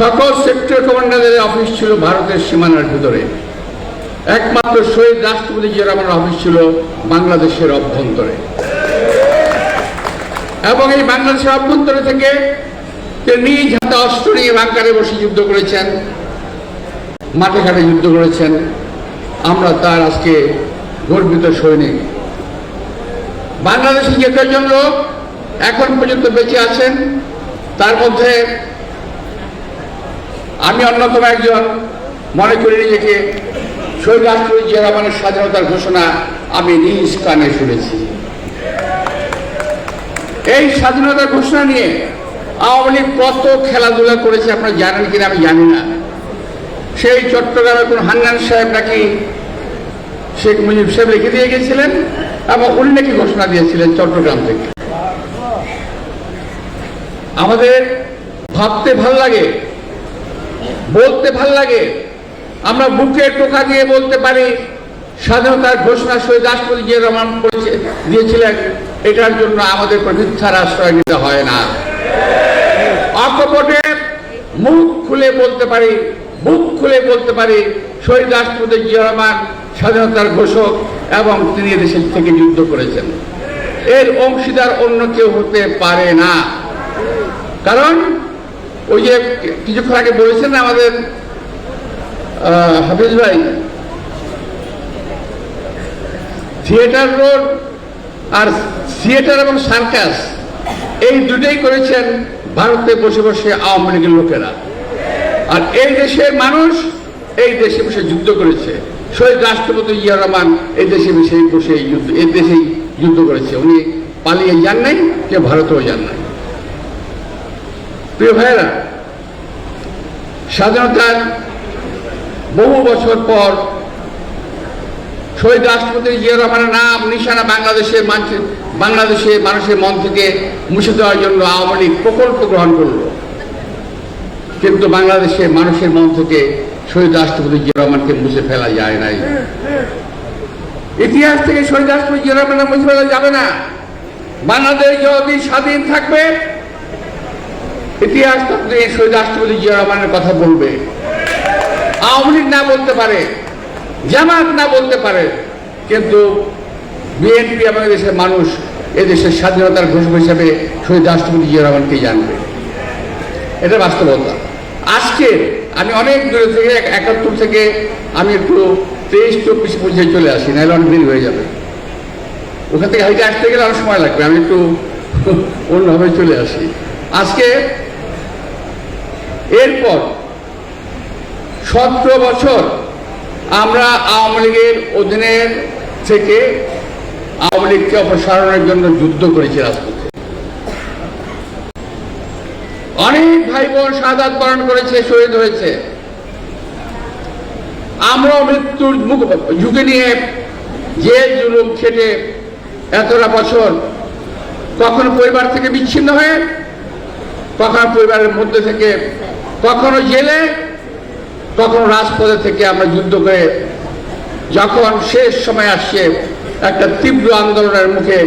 সকল sector কমান্ডারদের office ছিল ভারতের সীমানার ভিতরে। একমাত্র শহীদ রাষ্ট্রপতি জিয়া রহমানের অফিস ছিল বাংলাদেশের অভ্যন্তরে। এবং এই বাংলাদেশের অভ্যন্তরে থেকে তিনি নিজ হাতে অস্ত্র নিয়ে বাংকারে বসে যুদ্ধ করেছেন, মাঠে ঘাটে যুদ্ধ করেছেন। আমরা তার আজকে গর্বিত সৈনিক। বাংলাদেশে যে কয়েকজন লোক এখন পর্যন্ত বেঁচে আছেন, তার মধ্যে আমি অন্যতম একজন মনে করি নিজেকে শহীদ রাষ্ট্রপতি রহমানের স্বাধীনতার ঘোষণা আমি নিজ কানে শুনেছি। এই স্বাধীনতার ঘোষণা নিয়ে আওয়ামী লীগ কত খেলাধুলা করেছে আপনারা জানেন কিনা আমি জানি না। সেই চট্টগ্রামের কোন হান্নান সাহেব নাকি শেখ মুজিব সাহেব লিখে দিয়ে গেছিলেন এবং উনি নাকি ঘোষণা দিয়েছিলেন চট্টগ্রাম থেকে। আমাদের ভাবতে ভালো লাগে বলতে ভালো লাগে। আমরা বুকে টোকা দিয়ে বলতে পারি, স্বাধীনতার ঘোষণা শহীদ রাষ্ট্রপতি জিয়া রহমান করেছে, দিয়েছিলেন, এটার জন্য আমাদের মিথ্যার আশ্রয় নিতে হয় না। অকপটে মুখ খুলে বলতে পারি বুক খুলে বলতে পারি, শহীদ রাষ্ট্রপতি জিয়া স্বাধীনতার ঘোষক এবং তিনি দেশের থেকে যুদ্ধ করেছেন। এর অংশীদার অন্য কেউ হতে পারে না। কারণ ওই যে কিছুক্ষণ আগে বলেছেন আমাদের হাফিজ ভাই, থিয়েটার রোড আর থিয়েটার এবং সার্কাস, এই দুটোই করেছেন ভারতে বসে বসে আওয়ামী লীগের লোকেরা। আর এই দেশের মানুষ এই দেশে বসে যুদ্ধ করেছে। শহীদ রাষ্ট্রপতি জিয়া রহমান এই দেশে বসে বসে যুদ্ধ এই দেশেই যুদ্ধ করেছে। উনি পালিয়ে যান নাই কে ভারতেও যান নাই। প্রিয় ভাইয়েরা, স্বাধীনতার বহু বছর পর শহীদ রাষ্ট্রপতি জিয়া রহমানের নাম নিশানা বাংলাদেশের মানুষের বাংলাদেশের মানুষের মন থেকে মুছে দেওয়ার জন্য আওয়ামী লীগ প্রকল্প গ্রহণ করল। কিন্তু বাংলাদেশের মানুষের মন থেকে শহীদ রাষ্ট্রপতি জিয়া রহমানকে মুছে ফেলা যায় নাই। ইতিহাস থেকে শহীদ রাষ্ট্রপতি জিয়া রহমানের মুছে ফেলা যাবে না। বাংলাদেশ যদি স্বাধীন থাকবে ইতিহাস তখন এই শহীদ রাষ্ট্রপতি জিয়া রহমানের কথা বলবে। আওয়ামী লীগ না বলতে পারে, জামাত না বলতে পারে, কিন্তু বিএনপি এবং দেশের মানুষ এদেশের স্বাধীনতার ঘোষক হিসেবে শহীদ রাষ্ট্রপতি জিয়া রহমানকে জানবে। এটা বাস্তবতা। আজকে আমি অনেক দূরে থেকে, এক- একাত্তর থেকে আমি একটু তেইশ, চব্বিশ পর্যায়ে চলে আসি, নাহলে অনেক দেরি হয়ে যাবে। ওখান থেকে হাইটে আসতে গেলে অনেক সময় লাগবে, আমি একটু অন্যভাবে চলে আসি। আজকে এরপর সতেরো বছর আমরা আওয়ামী লীগের অধীনে থেকে আওয়ামী লীগকে অপসারণের জন্য যুদ্ধ করেছি রাজপথে। অনেক ভাই বোন শাহাদ বরণ করেছে, শহীদ হয়েছে। আমরাও মৃত্যুর ঝুঁকে নিয়ে যে জুলুম খেটে এতটা বছর কখনো পরিবার থেকে বিচ্ছিন্ন হয়ে কখনো পরিবারের মধ্যে থেকে কখনো জেলে, কখনো রাজপথে থেকে আমরা যুদ্ধ করে যখন শেষ সময় আসছে একটা তীব্র আন্দোলনের মুখে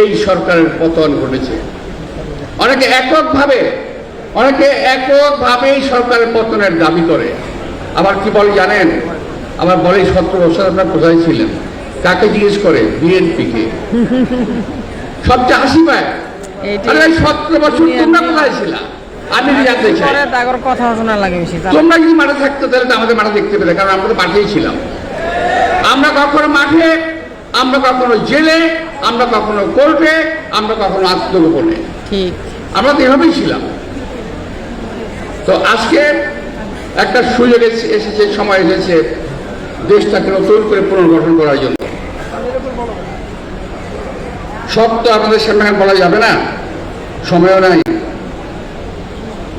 এই সরকারের পতন ঘটেছে। অনেকে এককভাবে অনেকে এককভাবে এই সরকারের পতনের দাবি করে। আবার কি বলে জানেন? আবার বলে সতেরো বছর আপনার কোথায় ছিলেন? কাকে জিজ্ঞেস করে? বিএনপিকে। সবচেয়ে হাসি পায়। সতেরো বছর তোমরা কোথায় ছিলা? আমি জানতে চাই তাগর কথা শোনা লাগে বেশি তোমরা যদি মাঠে থাকতো তাহলে তো আমাদের মাঠে দেখতে পেলে কারণ আমরা তো মাঠেই ছিলাম। আমরা কখনো মাঠে আমরা কখনো জেলে আমরা কখনো কোর্টে আমরা কখনো আত্মগোপনে। ঠিক। আমরা তো এভাবেই ছিলাম। তো আজকে একটা সুযোগ এসেছে সময় এসেছে দেশটাকে নতুন করে পুনর্গঠন করার জন্য। সব তো আমাদের সামনে বলা যাবে না। সময়ও নাই।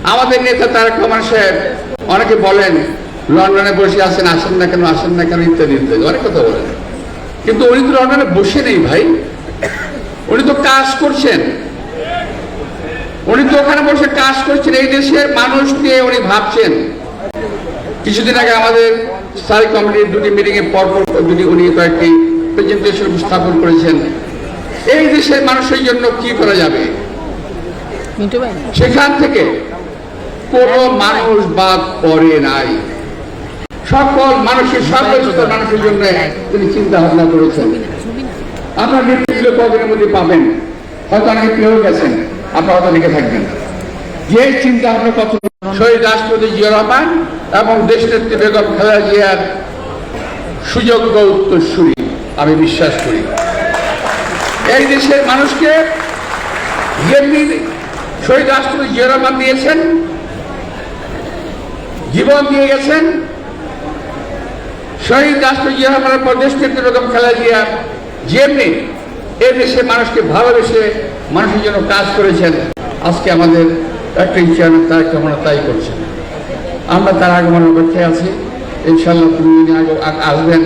আমাদের নেতা তারেক রহমান সাহেব, অনেকে বলেন, লন্ডনে বসে আছেন, আসেন না কেন, আসেন না কেন, ইত্যাদি ইত্যাদি। অনেক কথা বলেন। কিন্তু উনি তো লন্ডনে বসে নেই ভাই। উনি তো কাজ করছেন। উনি তো ওখানে বসে কাজ করছেন। এই দেশের মানুষ নিয়ে উনি ভাবছেন। কিছুদিন আগে আমাদের স্থায়ী কমিটির দুটি মিটিংয়ে পরপর দুটি উনি কয়েকটি প্রেজেন্টেশন উপস্থাপন করেছেন। এই দেশের মানুষের জন্য কি করা যাবে? সেখান থেকে কোনো মানুষ বাদ পড়ে নাই। সকল মানুষের মানুষের জন্য তিনি চিন্তা ভাবনা করেছেন আপনার নেতৃত্ব কদিনের মধ্যে পাবেন। হয়তো অনেকে পেয়েও গেছেন। আপনারা হয়তো লিখে থাকবেন। যে চিন্তা ভাবনা কত শহীদ রাষ্ট্রপতি জিয়া রহমান এবং দেশ নেত্রী বেগম খালেদা জিয়ার সুযোগ্য উত্তরসূরি আমি বিশ্বাস করি। এই দেশের মানুষকে যেমনি শহীদ রাষ্ট্রপতি জিয়া রহমান দিয়েছেন, জীবন দিয়ে গেছেন শহীদ রাষ্ট্র জিয়া রহমানের পর দেশ নেত্রী বেগম খালেদা জিয়া যেমনি এ দেশে মানুষকে ভালোবেসে মানুষের জন্য কাজ করেছেন, আজকে আমাদের একটা ইচ্ছা তার আমরা তাই করছেন। আমরা তার আগমনের অপেক্ষায় আছি। ইনশাল্লাহ আগ- আসবেন,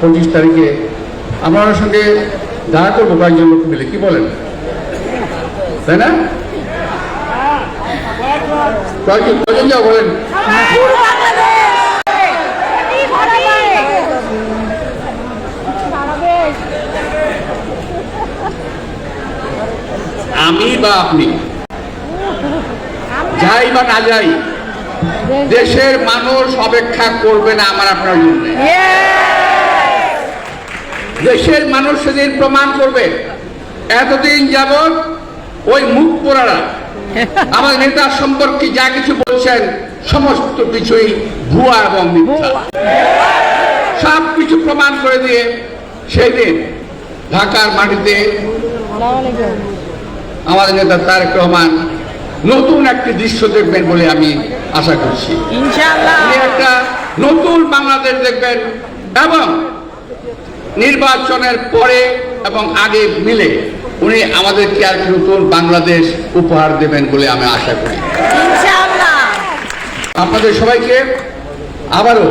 পঁচিশ তারিখে। আমরা সঙ্গে দেখা করব কয়েকজন লোক মিলে, কি বলেন? তাই না? বলেন আমি বা আপনি? যাই বা না যাই, দেশের মানুষ অপেক্ষা করবে না আমার আপনার জন্য। দেশের মানুষ সেদিন প্রমাণ করবে, এতদিন যাবৎ ওই মুখ পোড়ারা আমার নেতা সম্পর্কে যা কিছু বলছেন সমস্ত কিছুই ভুয়া এবং মিথ্যা। সব কিছু প্রমাণ করে দিয়ে সেই দিন ঢাকার মাটিতে আমাদের নেতা তারেক রহমান নতুন একটি দৃশ্য দেখবেন বলে আমি আশা করছি। একটা নতুন বাংলাদেশ দেখবেন এবং নির্বাচনের পরে এবং আগে মিলে। উনি আমাদেরকে আর নতুন বাংলাদেশ উপহার দেবেন বলে আমি আশা করি। আপনাদের সবাইকে আবারও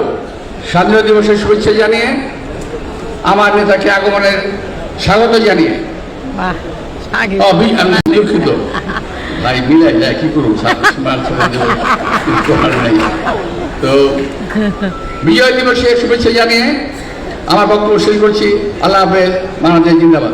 স্বাধীনতা দিবসের শুভেচ্ছা জানিয়ে আমার নেতাকে আগমনের স্বাগত জানিয়ে। দুঃখিত। ভাই মিলাই যায় কি করুন। তো বিজয় দিবসের শুভেচ্ছা জানিয়ে আমার বক্তব্য শেষ করছি। আল্লাহ হাফেজ বাংলাদেশ জিন্দাবাদ।